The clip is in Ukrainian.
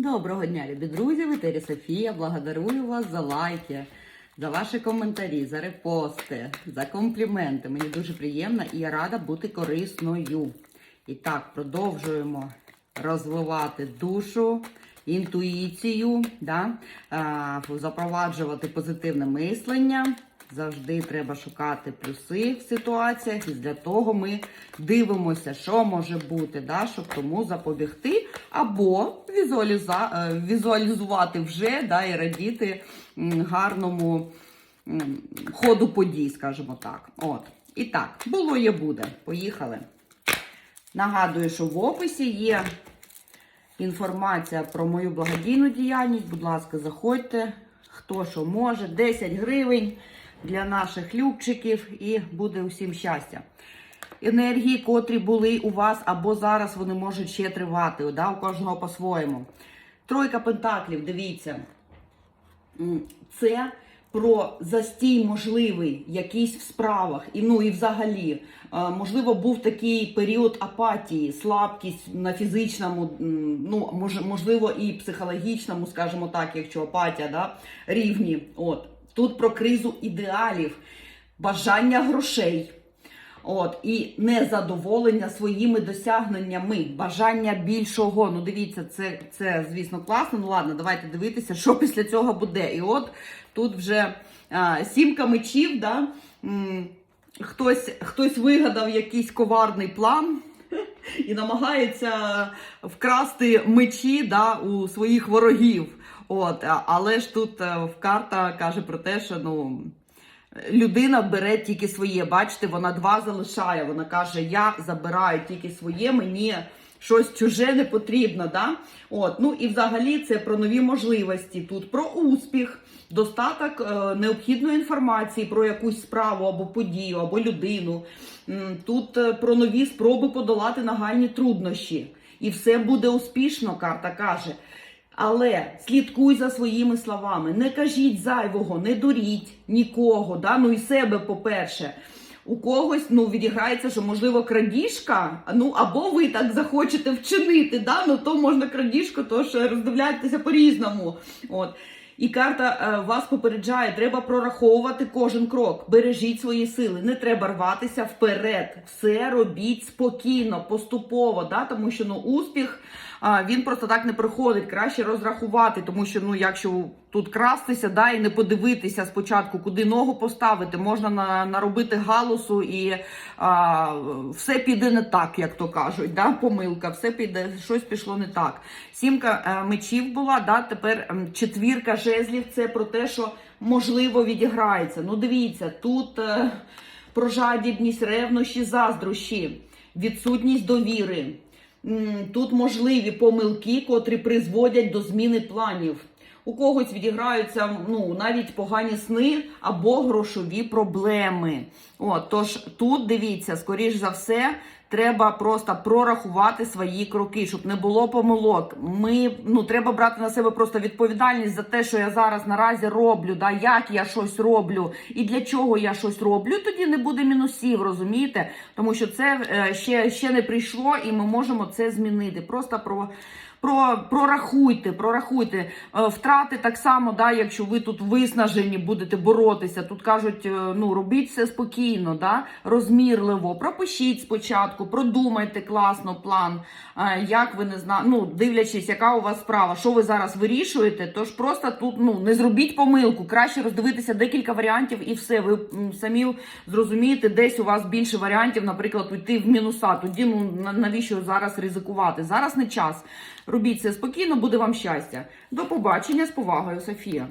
Доброго дня, любі друзі! В етері Софія. Благодарую вас за лайки, за ваші коментарі, за репости, за компліменти. Мені дуже приємно і я рада бути корисною. І так, продовжуємо розвивати душу, інтуїцію, да? а, запроваджувати позитивне мислення. Завжди треба шукати плюси в ситуаціях, і для того ми дивимося, що може бути, да, щоб тому запобігти, або е, візуалізувати вже да, і радіти гарному ходу подій, скажімо так. От. І так, було є буде. Поїхали. Нагадую, що в описі є інформація про мою благодійну діяльність. Будь ласка, заходьте, хто що може, 10 гривень для наших любчиків і буде усім щастя. Енергії, котрі були у вас, або зараз вони можуть ще тривати, да, у кожного по-своєму. Тройка пентаклів, дивіться. Це про застій можливий якийсь в справах, і ну і взагалі, е, можливо, був такий період апатії, слабкість на фізичному, ну можливо, і психологічному, скажімо так, якщо апатія, да, рівні. От тут про кризу ідеалів, бажання грошей. От, і незадоволення своїми досягненнями, бажання більшого. Ну, дивіться, це, це звісно, класно. Ну ладно, давайте дивитися, що після цього буде. І от тут вже а, сімка мечів, да? хтось, хтось вигадав якийсь коварний план. І намагається вкрасти мечі да, у своїх ворогів. От, але ж тут е, в карта каже про те, що ну, людина бере тільки своє. Бачите, вона два залишає. Вона каже: Я забираю тільки своє, мені щось чуже не потрібно. Да? От, ну і взагалі це про нові можливості. Тут про успіх, достаток е, необхідної інформації про якусь справу або подію, або людину. Тут е, про нові спроби подолати нагальні труднощі. І все буде успішно, карта каже. Але слідкуй за своїми словами, не кажіть зайвого, не дуріть нікого, да? ну і себе, по-перше. У когось ну, відіграється, що можливо крадіжка, ну або ви так захочете вчинити, да? ну то можна крадіжку, тож роздивляйтеся по-різному. От. І карта е, вас попереджає, треба прораховувати кожен крок, бережіть свої сили, не треба рватися вперед. Все робіть спокійно, поступово, да? тому що ну, успіх він просто так не приходить. Краще розрахувати, тому що ну, якщо тут крастися, да, і не подивитися спочатку, куди ногу поставити, можна на, наробити галусу і а, все піде не так, як то кажуть. Да? Помилка, все піде, щось пішло не так. Сімка е, мечів була, да, тепер четвірка жезлів це про те, що можливо відіграється. Ну, дивіться, тут е, про жадібність, ревнощі, заздрощі, відсутність довіри. Тут можливі помилки, котрі призводять до зміни планів. У когось відіграються ну, навіть погані сни або грошові проблеми. От, тож тут дивіться, скоріш за все, треба просто прорахувати свої кроки, щоб не було помилок. Ми ну треба брати на себе просто відповідальність за те, що я зараз наразі роблю, да, як я щось роблю і для чого я щось роблю. Тоді не буде мінусів, розумієте? Тому що це е, ще, ще не прийшло, і ми можемо це змінити. Просто про. Про прорахуйте, прорахуйте Е, втрати так само, да, якщо ви тут виснажені будете боротися. Тут кажуть, е, ну робіть все спокійно, да, розмірливо. Пропишіть спочатку, продумайте класно план. е, Як ви не зна... ну, дивлячись, яка у вас справа, що ви зараз вирішуєте. Тож просто тут ну не зробіть помилку. Краще роздивитися декілька варіантів і все. Ви самі зрозумієте, десь у вас більше варіантів, наприклад, уйти в мінуса. Тоді ну навіщо зараз ризикувати? Зараз не час. Робіть це спокійно, буде вам щастя. До побачення з повагою, Софія.